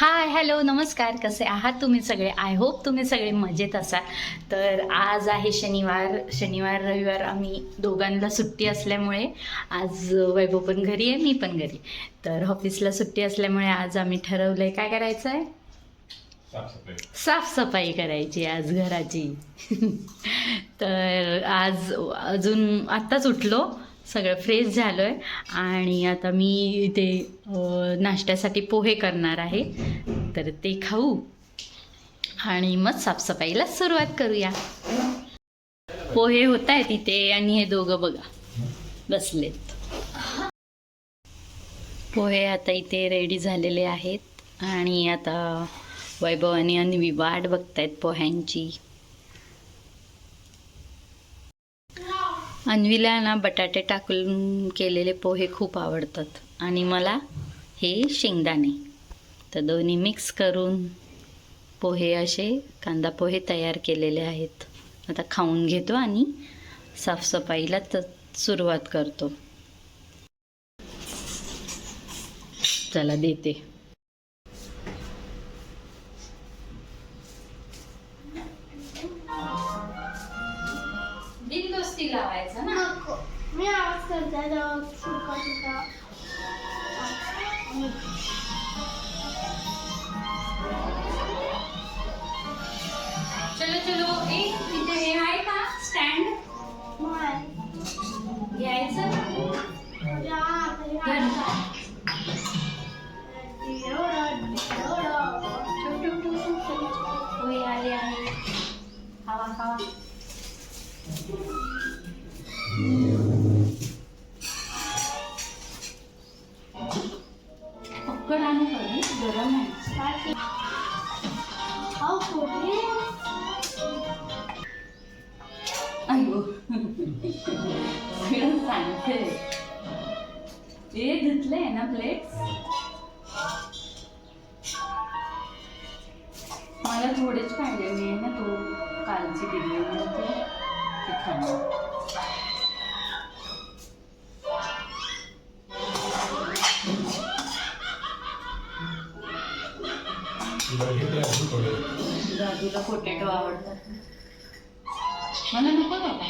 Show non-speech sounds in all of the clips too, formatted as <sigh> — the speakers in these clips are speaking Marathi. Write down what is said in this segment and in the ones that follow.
हाय हॅलो नमस्कार कसे आहात तुम्ही सगळे? आय होप तुम्ही सगळे मजेत असाल. तर आज आहे शनिवार शनिवार रविवार आम्ही दोघांना सुट्टी असल्यामुळे आज वैभव पण घरी आहे मी पण घरी. तर ऑफिसला सुट्टी असल्यामुळे आज आम्ही ठरवलं आहे काय करायचं आहे साफसफाई. साफसफाई करायची आज घराची. <laughs> तर आज अजून आत्ताच उठलो. सगळं फ्रेश झालो आहे आणि आता मी इथे नाश्त्यासाठी पोहे करणार आहे. तर ते खाऊ. आणि मग साफसफाईला सुरुवात करूया. पोहे होत आहेत इथे आणि हे दोघं बघा बसलेत. पोहे आता इथे रेडी झालेले आहेत. आणि आता वैभव आणि अन्वी वाट बघतायत पोह्यांची. अन्वीला ना बटाटे टाकून केलेले पोहे खूप आवडतात. आणि मला हे शेंगदाणे. तर दोन्ही मिक्स करून पोहे असे कांदा पोहे तयार केलेले आहेत. आता खाऊन घेतो आणि साफसफाईला तर सुरुवात करतो. चला देते. मी आवाज करते तेव्हा सुका सुका चलो ए धुतले ना प्लेट्स मला थोडेच पाहिजे मी आहे ना तो कालची बिर्याणी होती ती थोडे? दादूला पोटॅटो आवडतात. मला नको बाबा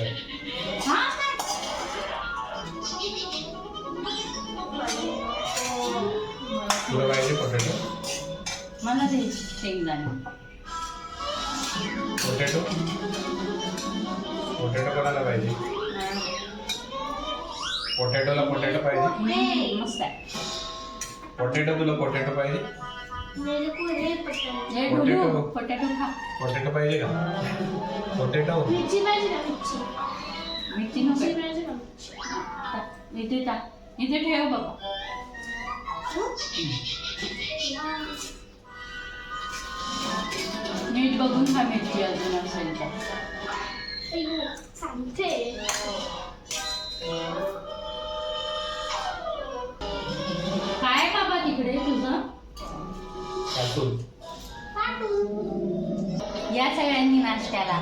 अच्छा. हा तुला पाहिजे पोटॅटो मला दे शेंगदाणे पोटॅटो पोटॅटो कोणाला पाहिजे पोटॅटोला पोटॅटो पाहिजे हम्म, मस्त आहे पोटॅटो तुला पोटॅटो पाहिजे मेरे को ये पसंद ए, पोटॅटो. ढोलू, पोटॅटो खा. पोटॅटो पाहिजे का? पोटॅटो मिरची पाहिजे ना मिरची? मिरची मिरची आहे. पाहिजे मिरची? टाक. इथे टाक. इथे ठेव बाबा नीट बघून खा मिरची अजून असेल तर सांगते. कापून या सगळ्यांनी नाश्त्याला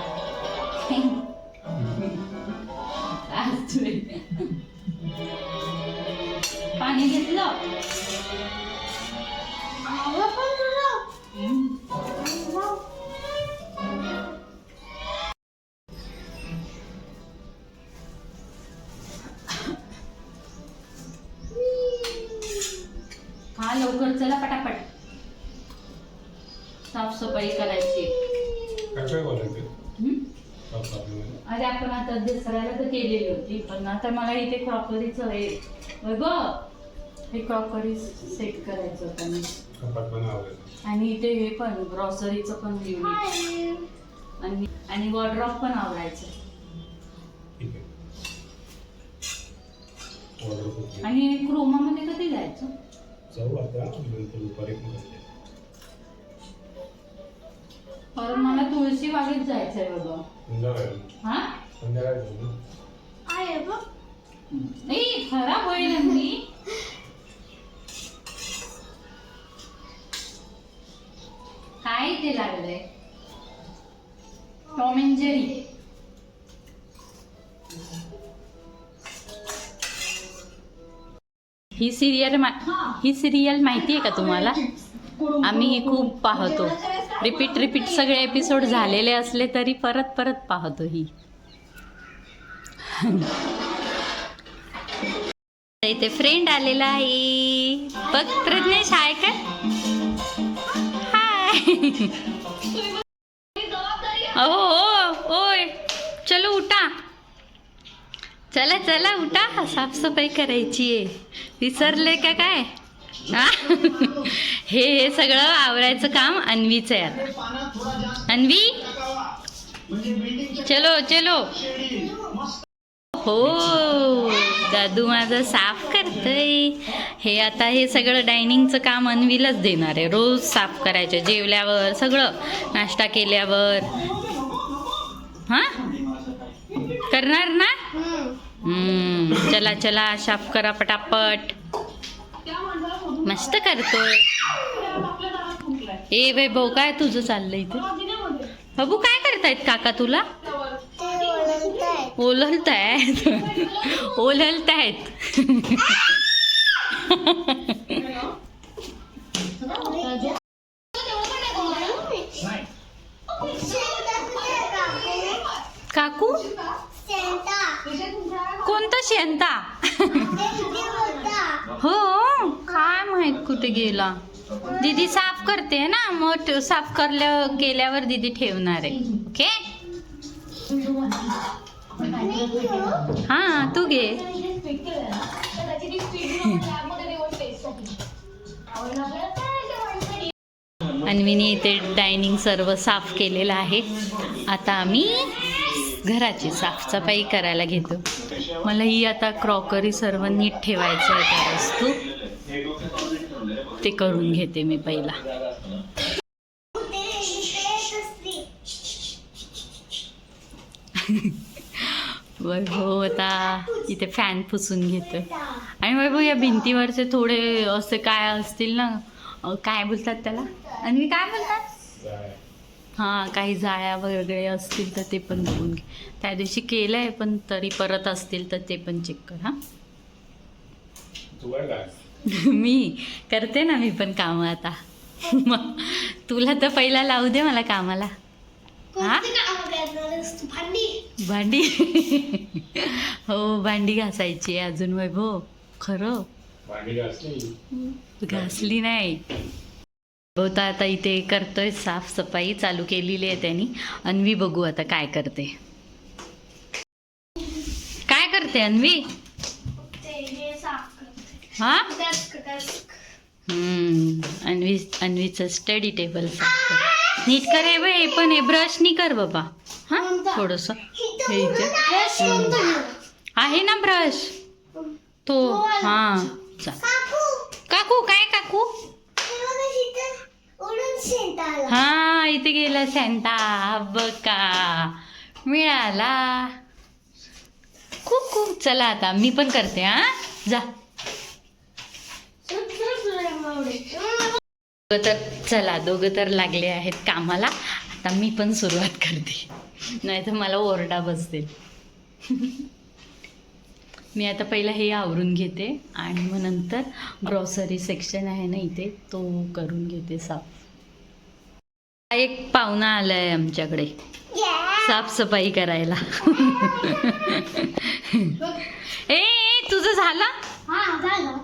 पाणी घेतलं? दसऱ्याला तर केलेली होती पण आता मला इथे क्रॉकरीचं हे बघ हे क्रॉकरी सेट करायचं होतं मी. कपाट पण आवडेल आणि इथे हे पण ग्रॉसरीचं पण हाय. आणि आणि वॉर्ड्रॉप पण आवडायचं ठीक आहे. ऑर्डर करतो आणि क्रोमामध्ये कधी जायचं? जाऊ आता नंतर दुपारी पण करते. परत मला तुळशी बागेत जायचंय बाबा संध्याकाळी हा? संध्याकाळी जाऊ ना. आहे बघ. नाही खराब होईल मी. काय ते लागलंय? टॉम अँड जेरी ही सिरियल ही. सिरियल माहिती आहे का तुम्हाला? आम्ही ही खूप पाहतो. रिपीट रिपीट सगळे एपिसोड झालेले असले तरी परत परत पाहतो ही. इथे फ्रेंड आलेला आहे. बघ प्रज्ञेश आहे का हाय अहो हो, ओय चलो उठा. चला चला उठा. साफसफाई करायची आहे. विसरले का काय? <laughs> हे हे सगळं आवरायचं काम अन्वीचं आहे आता. अन्वी? चलो चलो. हो दादू माझं साफ करतय. हे आता हे सगळं डायनिंगचं काम अनवीलच देणार आहे. रोज साफ करायचं जेवल्यावर सगळं नाश्ता केल्यावर. हां? करणार ना? चला चला साफ करा पटापट. मस्त करतोय. ए वैभव काय तुझं चाललंय इथे? बाबू काय करतायत काका तुला? ओललतायत आहेत. काकू? कोणता शेंता? हो काय माहीत कुठे गेला. दीदी साफ करते ना मग साफ करल्या केल्यावर दीदी ठेवणार आहे. ओके? हा तू घे. अन्वीने इथे डायनिंग सर्व साफ केलेलं आहे. आता आम्ही घराची साफसफाई करायला घेतो. मला ही आता क्रॉकरी सर्व नीट ठेवायचं आहे त्या वस्तू. ते करून घेते मी पहिला. वैभव आता इथे फॅन पुसून घेतोय. आणि वैभव या भिंतीवरचे थोडे असे काय असतील ना काय बोलतात त्याला? आणि मी काय बोलतात. हां काही जाळ्या वगैरे असतील तर ते पण बघून घे. त्या दिवशी केलं आहे पण तरी परत असतील तर ते पण चेक कर हां. <laughs> मी करते ना मी पण कामं आता. <laughs> मग तुला तर पहिला लावू दे मला कामाला. हा? भांडी. <laughs> हो भांडी घासायची अजून वैभव. खरं? घासली? घासली नाही. बहुत आता इथे करतोय साफसफाई चालू केलेली आहे त्यांनी. अन्वी बघू आता काय करते. काय करते अन्वी? ते हे साफ करते. हा? डेस्क डेस्क हम्म, अन्वी अन्वीचं स्टडी टेबल साफ कर नीट कर हे बघ, हे पण हे ब्रशनी कर बाबा. हा? थोडस. हे इथे? आहे ना ब्रश तो हा. काकू. काय काकू? हा इथे गेला सेंटा बका मिळाला. खूप खूप. चला आता मी पण करते हा? जा. दोघं तर चला दोघं तर लागले आहेत कामाला. आता मी पण सुरुवात करते. नाही तर मला ओरडा बसतील. मी आता पहिला हे आवरून घेते आणि मग नंतर ग्रॉसरी सेक्शन आहे ना इथे तो करून घेते साफ. एक पाहुणा आलाय आमच्याकडे. साफसफाई करायला. ए तुझं झालं? हा झालं.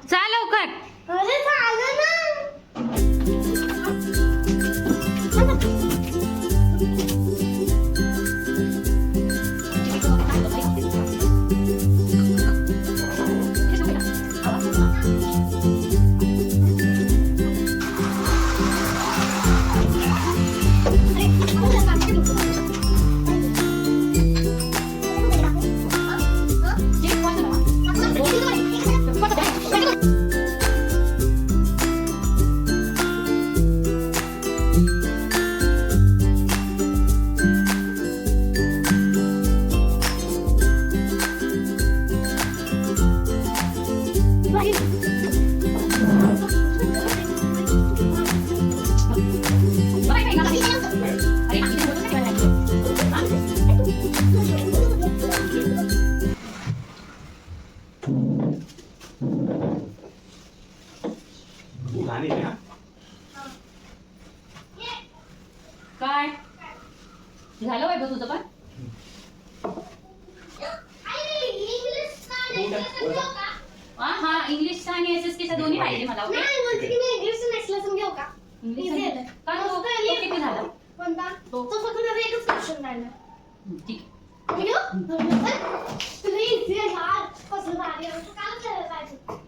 我不刚才了饭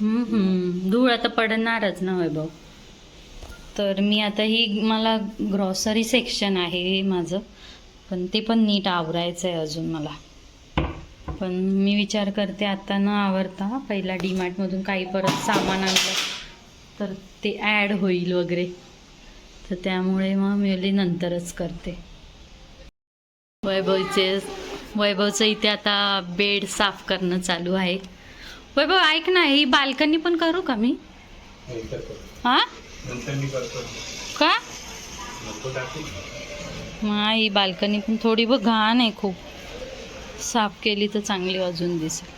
धूळ आता पडणारच ना वैभव? तर मी आता ही मला ग्रॉसरी सेक्शन आहे हे माझं. पण ते पण नीट आवरायचं आहे अजून मला. पण मी विचार करते आता न आवरता पहिला डीमार्टमधून काही परत सामान आणलं तर ते ॲड होईल वगैरे. तर त्यामुळे मग मी नंतरच करते. वैभवचे वैभवचं इथे आता बेड साफ करणं चालू आहे. वैभव ऐक ना ही बाल्कनी पण करू का मी? हा? का? हा ही बाल्कनी पण थोडी बघ घाण आहे खूप. साफ केली तर चांगली अजून दिसेल.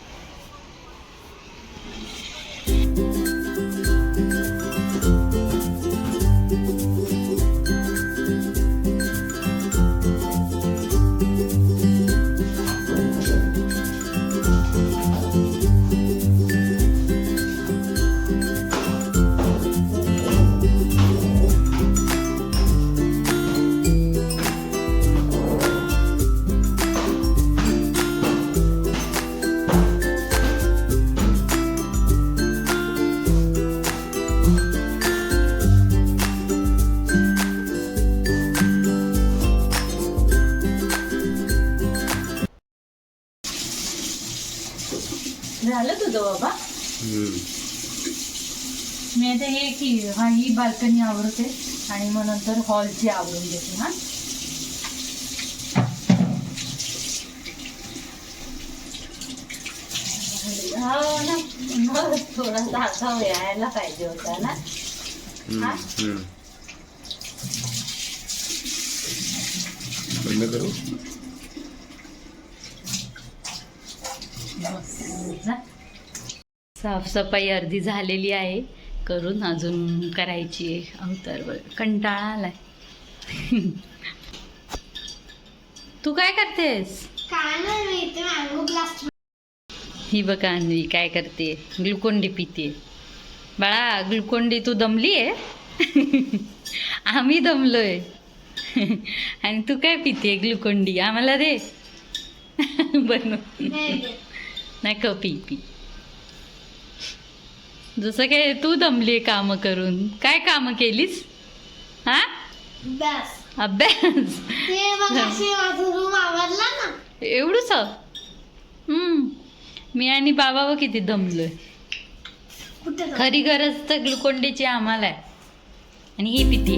झालं तुझं बाबा. मी आता हे की हा ही बाल्कनी आवडते आणि मग नंतर हॉलची आवडून घेते हा. हो ना मग थोडासा असा यायला पाहिजे होता ना. हा? बंद करू? जा. साफसफाई अर्धी झालेली आहे. करून अजून करायची आहे. अवतार कंटाळा आलाय. <laughs> तू काय करतेस? ही बघा अन्वी काय करते? ग्लुकोन डी पिते. बाळा ग्लुकोन डी तू दमली आहे? <laughs> आम्ही दमलोय. <laughs> आणि तू काय पिते ग्लुकोन डी? आम्हाला दे. बनव. नाही पी पी. जसं काय तू दमली कामं करून. काय कामं केलीस? हा? बस अभ्यास. एवढंच? हम्म. मी आणि बाबा व किती दमलोय? खरी गरज तर ग्लुकोंडीची आम्हाला आहे. आणि ही पिती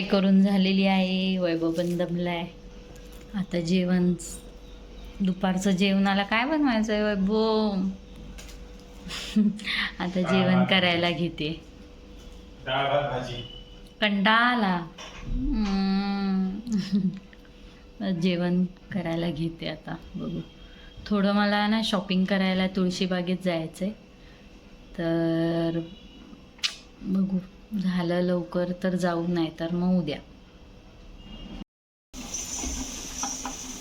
साफसफाई करून झालेली आहे वैभव पण दमलाय. आता जेवण दुपारचं जेवणाला काय बनवायचं आहे वैभव? <laughs> आता जेवण करायला घेते. कंटाळा. <laughs> जेवण करायला घेते आता बघू. थोडं मला ना शॉपिंग करायला तुळशीबागेत जायचं आहे तर बघू. झालं लवकर तर जाऊ नाही तर मग उद्या.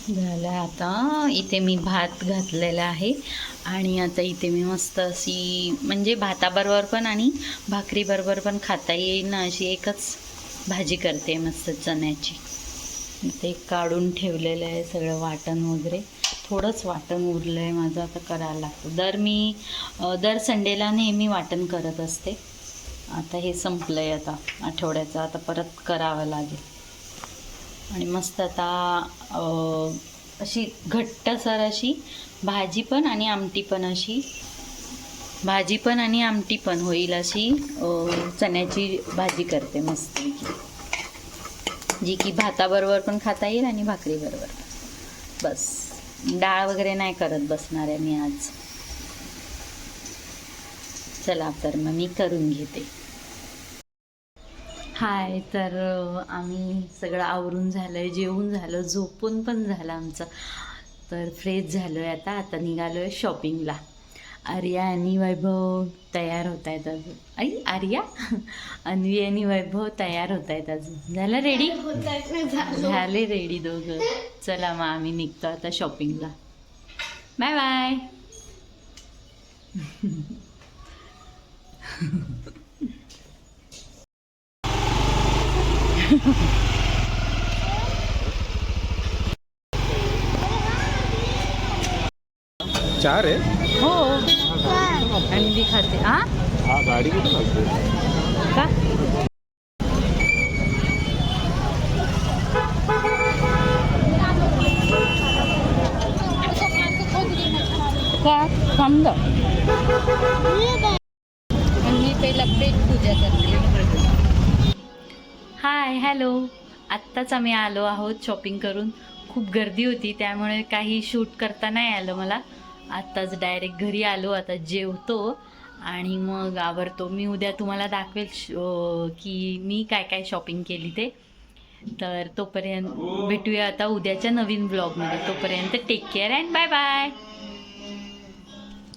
झालं आता इथे मी भात घातलेला आहे आणि आता इथे मी मस्त अशी म्हणजे भाताबरोबर पण आणि भाकरीबरोबर पण खाता येईल ना अशी एकच भाजी करते मस्त चण्याची. ते काढून ठेवलेलं आहे सगळं वाटण वगैरे. थोडंच वाटण उरलं आहे माझं आता करायला लागतं. दर मी दर संडेला नेहमी वाटण करत असते. आता हे संपलं आहे आता आठवड्याचं. आता परत करावं लागेल. आणि मस्त आता अशी अशी घट्टसर अशी भाजी पण आणि आमटी पण अशी. भाजी पण आणि आमटी पण होईल अशी चण्याची भाजी करते मस्तपैकी. जी की भाताबरोबर पण खाता येईल आणि भाकरीबरोबर. बस. डाळ वगैरे नाही करत बसणार आहे मी आज. चला तर मग मी करून घेते. हाय तर आम्ही सगळं आवरून झालं आहे जेवून झालं झोपून पण झालं आमचं. तर फ्रेश झालो आहे आता आता निघालो आहे शॉपिंगला. आर्या आणि वैभव तयार होत आहेत अजून. आई आर्या? अन्वी आणि वैभव तयार होत आहेत अजून. झालं रेडी झाले. रेडी दोघं. चला मग आम्ही निघतो आता शॉपिंगला. बाय बाय <laughs> चार आहे हो। अंडी खाते हा हा गाडी कुठे लागते का? का थांब मी पहिला पेट पूजा करते हाय हॅलो आत्ताच आम्ही आलो आहोत शॉपिंग करून. खूप गर्दी होती त्यामुळे काही शूट करता नाही आलं मला. आत्ताच डायरेक्ट घरी आलो आता जेवतो आणि मग आवरतो. मी उद्या तुम्हाला दाखवेल श- की मी काय काय शॉपिंग केली ते. तर तोपर्यंत भेटूया आता उद्याच्या नवीन ब्लॉगमध्ये तोपर्यंत take care and bye bye